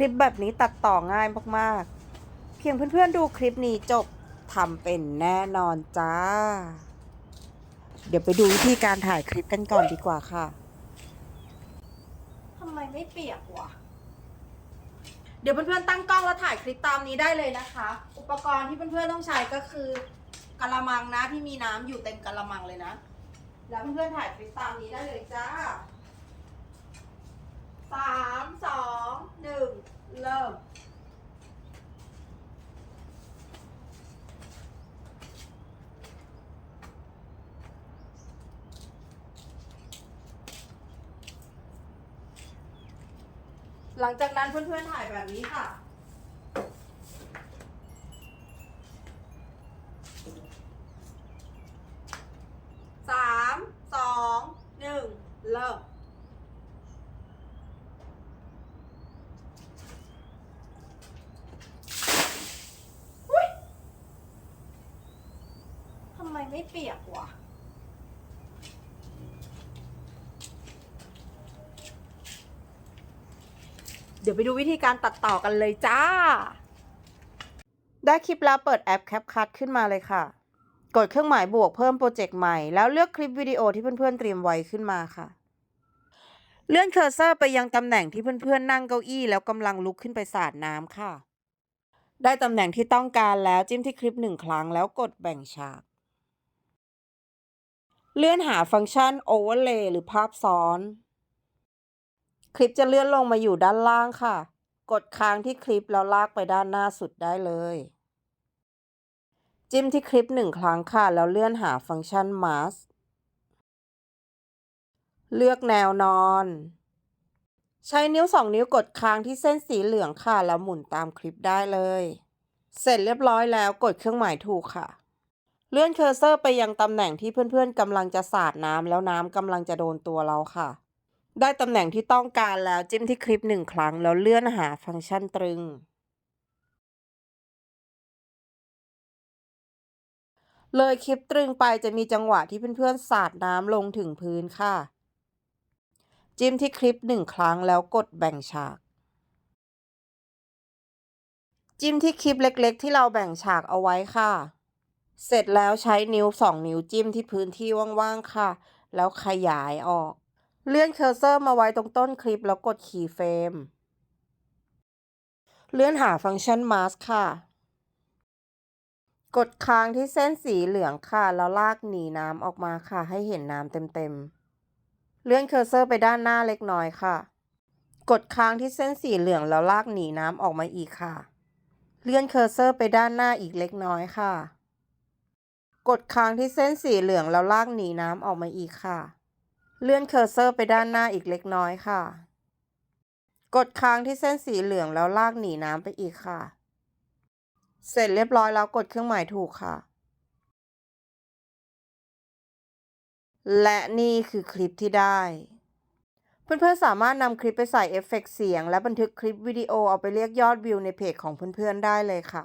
ลิปแบบนี้ตัดต่อง่ายมากๆ เพียงเพื่อนๆดูคลิปนี้จบทำเป็นแน่นอนจ้า เดี๋ยวไปดูวิธีการถ่ายคลิปกันก่อนดีกว่าค่ะทำไมไม่เปียกวะเดี๋ยวเพื่อนๆตั้งกล้องแล้วถ่ายคลิปตามนี้ได้เลยนะคะ อุปกรณ์ที่เพื่อนๆต้องใช้ก็คือกะละมังนะที่มีน้ำอยู่เต็มกะละมังเลยนะ แล้วเพื่อนๆถ่ายคลิปตามนี้ได้เลยจ้า สามสองหนึ่งเริ่ม หลังจากนั้นเพื่อนๆถ่ายแบบนี้ค่ะ สาม สอง หนึ่ง เริ่มทำไมไม่เปียกวะ เดี๋ยวไปดูวิธีการตัดต่อกันเลยจ้า ได้คลิปแล้วเปิดแอป CapCut ขึ้นมาเลยค่ะ กดเครื่องหมายบวกเพิ่มโปรเจกต์ใหม่ แล้วเลือกคลิปวิดีโอที่เพื่อนๆเตรียมไว้ขึ้นมาค่ะ เลื่อนเคอร์เซอร์ไปยังตำแหน่งที่เพื่อนๆนั่งเก้าอี้แล้วกำลังลุกขึ้นไปสาดน้ำค่ะ ได้ตำแหน่งที่ต้องการแล้วจิ้มที่คลิปหนึ่งครั้งแล้วกดแบ่งฉาก เลื่อนหาฟังก์ชัน Overlay หรือภาพซ้อน คลิปจะเลื่อนลงมาอยู่ด้านล่างค่ะ กดค้างที่คลิปแล้วลากไปด้านหน้าสุดได้เลย จิ้มที่คลิปหนึ่งครั้งค่ะ แล้วเลื่อนหาฟังก์ชัน Mask เลือกแนวนอน ใช้นิ้วสองนิ้วกดค้างที่เส้นสีเหลืองค่ะ แล้วหมุนตามคลิปได้เลย เสร็จเรียบร้อยแล้วกดเครื่องหมายถูกค่ะ เลื่อนเคอร์เซอร์ไปยังตำแหน่งที่เพื่อนๆกำลังจะสาดน้ำแล้วน้ำกำลังจะโดนตัวเราค่ะ ได้ตำแหน่งที่ต้องการแล้วจิ้มที่คลิปหนึ่งครั้ง แล้วเลื่อนหาฟังก์ชันตรึง เลยคลิปตรึงไปจะมีจังหวะที่เพื่อนๆสาดน้ำลงถึงพื้นค่ะ จิ้มที่คลิปหนึ่งครั้งแล้วกดแบ่งฉาก จิ้มที่คลิปเล็กๆ ที่เราแบ่งฉากเอาไว้ค่ะ เสร็จแล้วใช้นิ้วสองนิ้วจิ้มที่พื้นที่ว่างๆค่ะ แล้วขยายออก เลื่อนเคอร์เซอร์มาไว้ตรงต้นคลิปแล้วกดคีย์เฟรม เลื่อนหาฟังก์ชัน Mask ค่ะ กดค้างที่เส้นสีเหลืองค่ะ แล้วลากหนีน้ำออกมาค่ะ ให้เห็นน้ำเต็มๆ เลื่อนเคอร์เซอร์ไปด้านหน้าเล็กน้อยค่ะ กดค้างที่เส้นสีเหลืองแล้วลากหนีน้ำออกมาอีกค่ะ เลื่อนเคอร์เซอร์ไปด้านหน้าอีกเล็กน้อยค่ะ กดค้างที่เส้นสีเหลืองแล้วลากหนีน้ำออกมาอีกค่ะ เลื่อนเคอร์เซอร์ไปด้านหน้าอีกเล็กน้อยค่ะ กดค้างที่เส้นสีเหลืองแล้วลากหนีน้ำไปอีกค่ะ เสร็จเรียบร้อยแล้วกดเครื่องหมายถูกค่ะ และนี่คือคลิปที่ได้ เพื่อนๆสามารถนำคลิปไปใส่เอฟเฟกต์เสียง และบันทึกคลิปวิดีโอเอาไปเรียกยอดวิวในเพจของเพื่อนๆได้เลยค่ะ